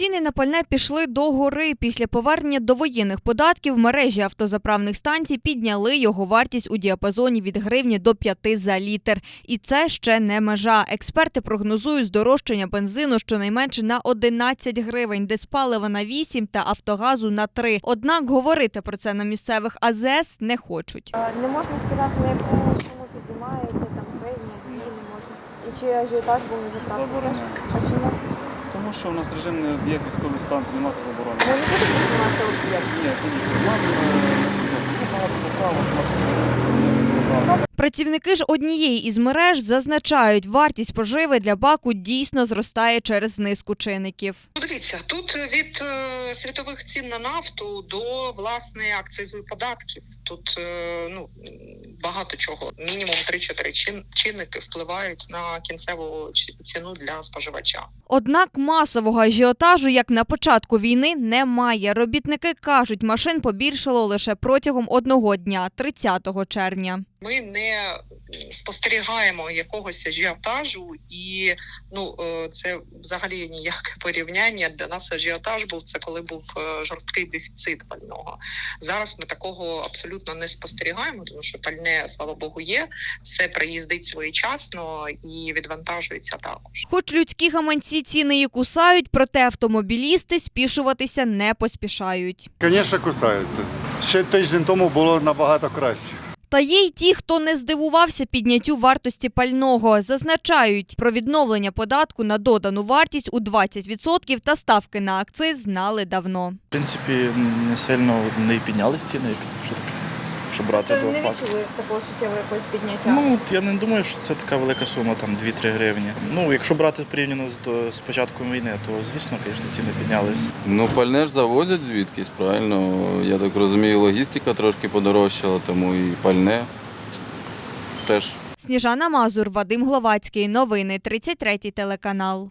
Ціни на пальне пішли до гори. Після повернення довоєнних податків мережі автозаправних станцій підняли його вартість у діапазоні від гривні до 5 за літр. І це ще не межа. Експерти прогнозують здорожчання бензину щонайменше на 11 гривень, диспалива на 8 та автогазу на 3. Однак говорити про це на місцевих АЗС не хочуть. Не можна сказати, на яку суму підіймається, там гривня, дві не можна. І чи ажіотаж був на заправку? А чому? Тому що у нас режимний об'єкт військової станції, немає заборони. Ми не будемо знімати об'єкт. Ні, дивіться, нам е, ну, багато заправок, можете звернутися до заправки. Працівники ж однієї із мереж зазначають, вартість поживи для баку дійсно зростає через низку чинників. Ну, дивіться, тут від е, світових цін на нафту до власне акцизу і податків. Тут е, ну багато чого. Мінімум 3-4 чин, чинники впливають на кінцеву ціну для споживача. Однак масового ажіотажу, як на початку війни, немає. Робітники кажуть, машин побільшало лише протягом одного дня, 30 червня. Ми не спостерігаємо якогось ажіотажу, і ну е, це взагалі ніяке порівняння. Для нас ажіотаж був це коли був е, жорсткий дефіцит пального. Зараз ми такого абсолютно не спостерігаємо, тому що пальне, слава Богу, є. Все приїздить своєчасно і відвантажується також. Хоч людські гаманці ціни і кусають, проте автомобілісти спішуватися не поспішають. Звісно, кусаються. Ще тиждень тому було набагато краще. Та є й ті, хто не здивувався підняттю вартості пального. Зазначають, про відновлення податку на додану вартість у 20% та ставки на акциз знали давно. В принципі, не сильно не піднялись ціни, що таке, що брати Тобто до не факту. відчули такого суттєвого якогось підняття? Ну, от я не думаю, що це така велика сума, там 2-3 гривні. Ну, якщо брати порівняно з, до, з початком війни, то звісно, звісно, ціни піднялись. Ну, пальне ж завозять звідкись, правильно. Я так розумію, логістика трошки подорожчала, тому і пальне теж Сніжана Мазур, Вадим Гловацький. Новини 33 телеканал.